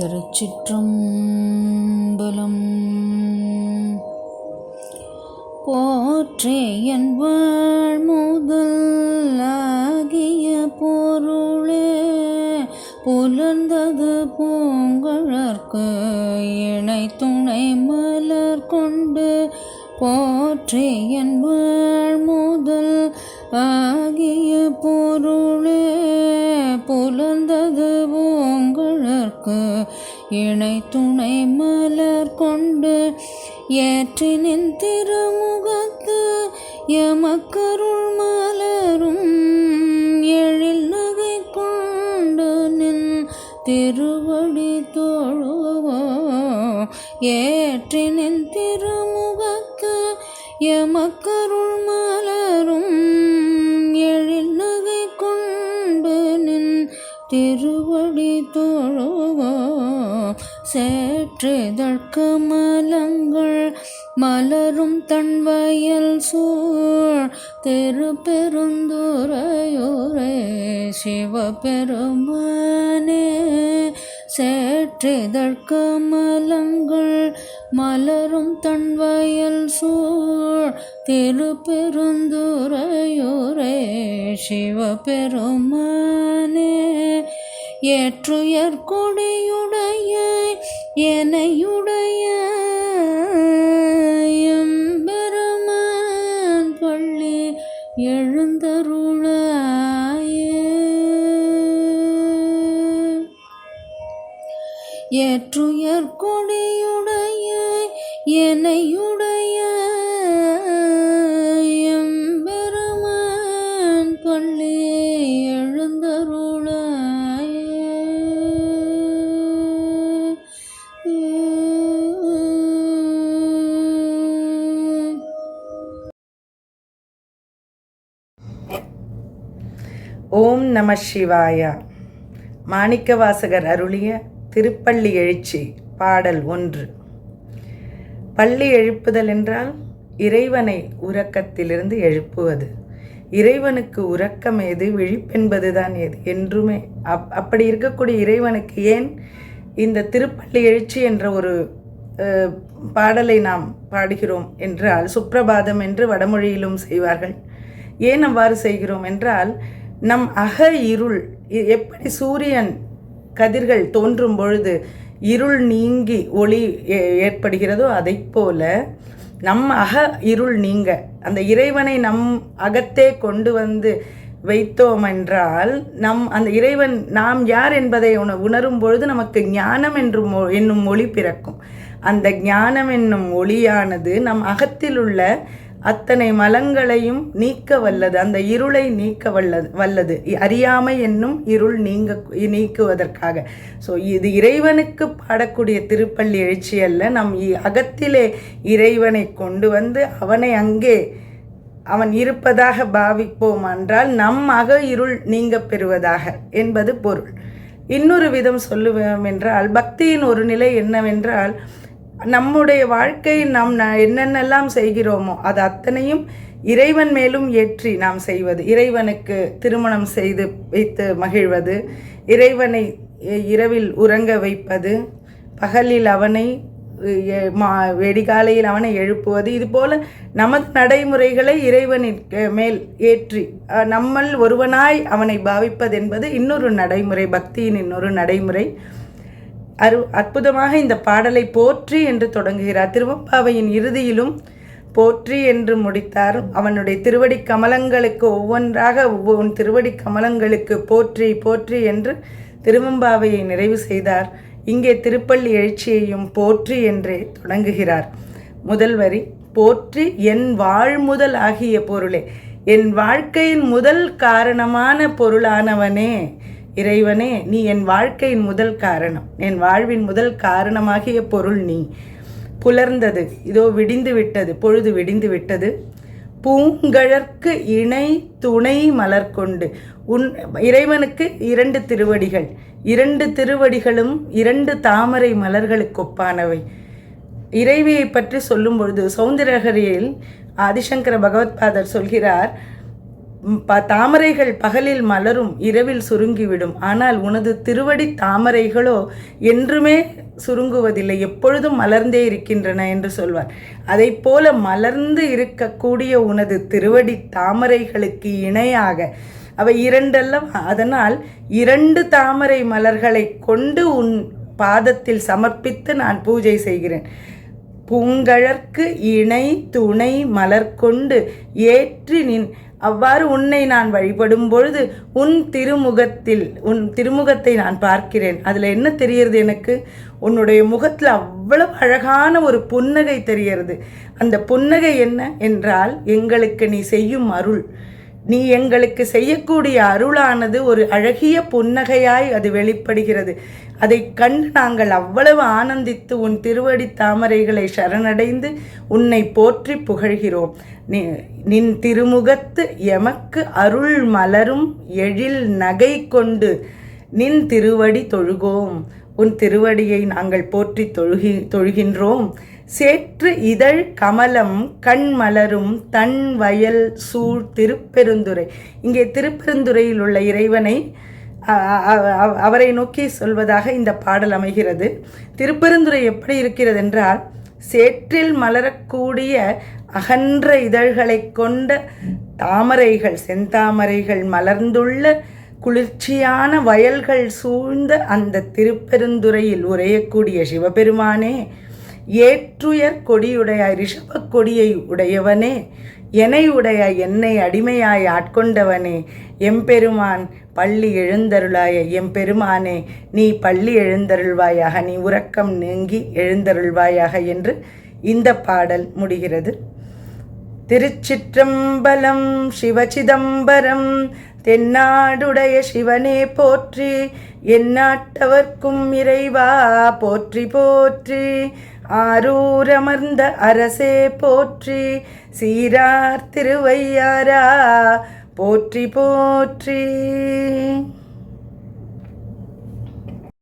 திருச்சிற்றம்பலம். போற்றே என் வாழ் முதலாகிய பொருளே புலர்ந்தது பூங்கழற்கு இணை துணை மலர் கொண்டு போற்றே என் வாழ் முதல் ஆகிய பொருளே புலர்ந்தது பூங்கழற்கு இணை துணை மலர் கொண்டு ஏற்றினின் திருமுகத்து எமக்கருள் மலரும் எழில் நகை கொண்டு நின் திருவடி தோழுவோ. ஏற்றினின் திருமுகத்து எமக்கருள் மலரும் எழில் நகை கொண்டு நின் திருவடி தோ சேற்றுதற்கு மலங்கள் மலரும் தன்வயல் சூழ். தெரு திருப்பெருந்துரையூரே சிவபெருமானே சேற்றுதற்கு மலங்கள் மலரும் தன்வயல் சூழ். திருப்பெருந்துரையூரே சிவபெருமானே ஏற்றுயர் கொடியுடைய எனையுடைய எம்பெருமான் பள்ளி எழுந்தருளாயே. ஏற்றுயர் கொடியுடைய ஓம் நம சிவாயா. மாணிக்கவாசகர் அருளிய திருப்பள்ளி எழுச்சி பாடல் ஒன்று. பள்ளி எழுப்புதல் என்றால் இறைவனை உறக்கத்திலிருந்து எழுப்புவது. இறைவனுக்கு உறக்கம் எது விழிப்பென்பதுதான் எது என்றுமே அப் அப்படி இருக்கக்கூடிய இறைவனுக்கு ஏன் இந்த திருப்பள்ளி எழுச்சி என்ற ஒரு அஹ், பாடலை நாம் பாடுகிறோம் என்றால் சுப்பிரபாதம் என்று வடமொழியிலும் செய்வார்கள். ஏன் அவ்வாறு செய்கிறோம் என்றால் நம் அக இருள் இ- எப்படி சூரியன் கதிர்கள் தோன்றும் பொழுது இருள் நீங்கி ஒளி ஏ- ஏற்படுகிறதோ அதைப் போல நம் அக இருள் நீங்க. அந்த இறைவனை நம் அகத்தே கொண்டு வந்து வைத்தோம் என்றால் நம் அந்த இறைவன் நாம் யார் என்பதை உண உணரும் பொழுது நமக்கு ஞானம் என்று மொ என்னும் ஒளி பிறக்கும். அந்த ஞானம் என்னும் ஒளியானது நம் அகத்தில் உள்ள அத்தனை மலங்களையும் நீக்க வல்லது அந்த இருளை நீக்க வல்லது வல்லது. அறியாமை என்னும் இருள் நீங்க நீக்குவதற்காக. ஸோ இது இறைவனுக்கு பாடக்கூடிய திருப்பள்ளி எழுச்சி அல்ல. நம் அகத்திலே இறைவனை கொண்டு வந்து அவனை அங்கே அவன் இருப்பதாக பாவிப்போம் என்றால் நம் அக இருள் நீங்க பெறுவதாக என்பது பொருள். இன்னொரு விதம் சொல்லுவோம் என்றால் பக்தியின் ஒரு நிலை என்னவென்றால் நம்முடைய வாழ்க்கை நாம் ந- என்னென்னலாம் செய்கிறோமோ அது அத்தனையும் இறைவன் மேலும் ஏற்றி நாம் செய்வது. இறைவனுக்கு திருமணம் செய்து வைத்து மகிழ்வது இறைவனை இரவில் உறங்க வைப்பது பகலில் அவனை மா வெடிகாலையில் அவனை எழுப்புவது இது போல நமது நடைமுறைகளை இறைவனிற்கு மேல் ஏற்றி நம்மள் ஒருவனாய் அவனை பாவிப்பது என்பது இன்னொரு நடைமுறை பக்தியின் இன்னொரு நடைமுறை. அரு அற்புதமாக இந்த பாடலை போற்றி என்று தொடங்குகிறார். திருவப்பாவையின் இறுதியிலும் போற்றி என்று முடித்தார். அவனுடைய திருவடி கமலங்களுக்கு ஒவ்வொன்றாக ஒவ்வொரு திருவடி கமலங்களுக்கு போற்றி போற்றி என்று திருவம்பாவையை நிறைவு செய்தார். இங்கே திருப்பள்ளி எழுச்சியையும் போற்றி என்றே தொடங்குகிறார். முதல் வரி போற்றி என் வாழ்முதல் ஆகிய பொருளே. என் வாழ்க்கையின் முதல் காரணமான பொருளானவனே. இறைவனே நீ என் வாழ்க்கையின் முதல் காரணம். என் வாழ்வின் முதல் காரணமாகிய பொருள் நீ. புலர்ந்தது இதோ விடிந்து விட்டது பொழுது விடிந்து விட்டது. பூங்கழற்கு இணை துணை மலர் கொண்டு உன் இறைவனுக்கு இரண்டு திருவடிகள். இரண்டு திருவடிகளும் இரண்டு தாமரை மலர்களுக்கு ஒப்பானவை இறைவியை பற்றி சொல்லும் பொழுது சௌந்தரகரியில் ஆதிசங்கர பகவத்பாதர் சொல்கிறார் ப தாமரைகள் பகலில் மலரும் இரவில் சுருங்கிவிடும். ஆனால் உனது திருவடி தாமரைகளோ என்றுமே சுருங்குவதில்லை. எப்பொழுதும் மலர்ந்தே இருக்கின்றன என்று சொல்வார். அதைப் போல மலர்ந்து இருக்கக்கூடிய உனது திருவடி தாமரைகளுக்கு இணையாக அவை இரண்டல்லவா? அதனால் இரண்டு தாமரை மலர்களை கொண்டு உன் பாதத்தில் சமர்ப்பித்து நான் பூஜை செய்கிறேன். பூங்கழற்கு இணை துணை மலர் கொண்டு ஏற்றி நின் அவ்வாறு உன்னை நான் வழிபடும் பொழுது உன் திருமுகத்தில் உன் திருமுகத்தை நான் பார்க்கிறேன். அதில் என்ன தெரிகிறது எனக்கு? உன்னுடைய முகத்தில் அவ்வளவு அழகான ஒரு புன்னகை தெரிகிறது. அந்த புன்னகை என்ன? என்றால் எங்களுக்கு நீ செய்யும் அருள். நீ எங்களுக்கு செய்யக்கூடிய அருளானது ஒரு அழகிய புன்னகையாய் அது வெளிப்படுகிறது. அதைக் கண்டு நாங்கள் அவ்வளவு ஆனந்தித்து உன் திருவடி தாமரைகளை சரணடைந்து உன்னை போற்றி புகழ்கிறோம். நின் திருமுகத்து எமக்கு அருள் மலரும் எழில் நகை கொண்டு நின் திருவடி தொழுகோம். உன் திருவடியை நாங்கள் போற்றி தொழுகி தொழுகின்றோம். சேற்று இதழ் கமலம் கண் மலரும் தன் வயல் சூழ் திருப்பெருந்துறை. இங்கே திருப்பெருந்துறையில் உள்ள இறைவனை அவரை நோக்கி சொல்வதாக இந்த பாடல் அமைகிறது. திருப்பெருந்துறை எப்படி இருக்கிறது என்றால் சேற்றில் மலரக்கூடிய அகன்ற இதழ்களை கொண்ட தாமரைகள் செந்தாமரைகள் மலர்ந்துள்ள குளிர்ச்சியான வயல்கள் சூழ்ந்த அந்த திருப்பெருந்துறையில் உரையக்கூடிய சிவபெருமானே ஏற்றுயர் கொடியுடையாய் ரிஷப கொடியை உடையவனே எனை உடைய என்னை அடிமையாய் ஆட்கொண்டவனே எம்பெருமான் பள்ளி எழுந்தருளாய எம்பெருமானே நீ பள்ளி எழுந்தருள்வாயாக நீ உறக்கம் நீங்கி எழுந்தருள்வாயாக என்று இந்த பாடல் முடிகிறது. திருச்சிற்றம்பலம் சிவச்சிதம்பரம் தென்னாடுடைய சிவனே போற்றி எந்நாட்டவர்க்கும் இறைவா போற்றி போற்றி. ஆரூரமர்ந்த அரசே போற்றி சீரார் திருவையாரா போற்றி போற்றி.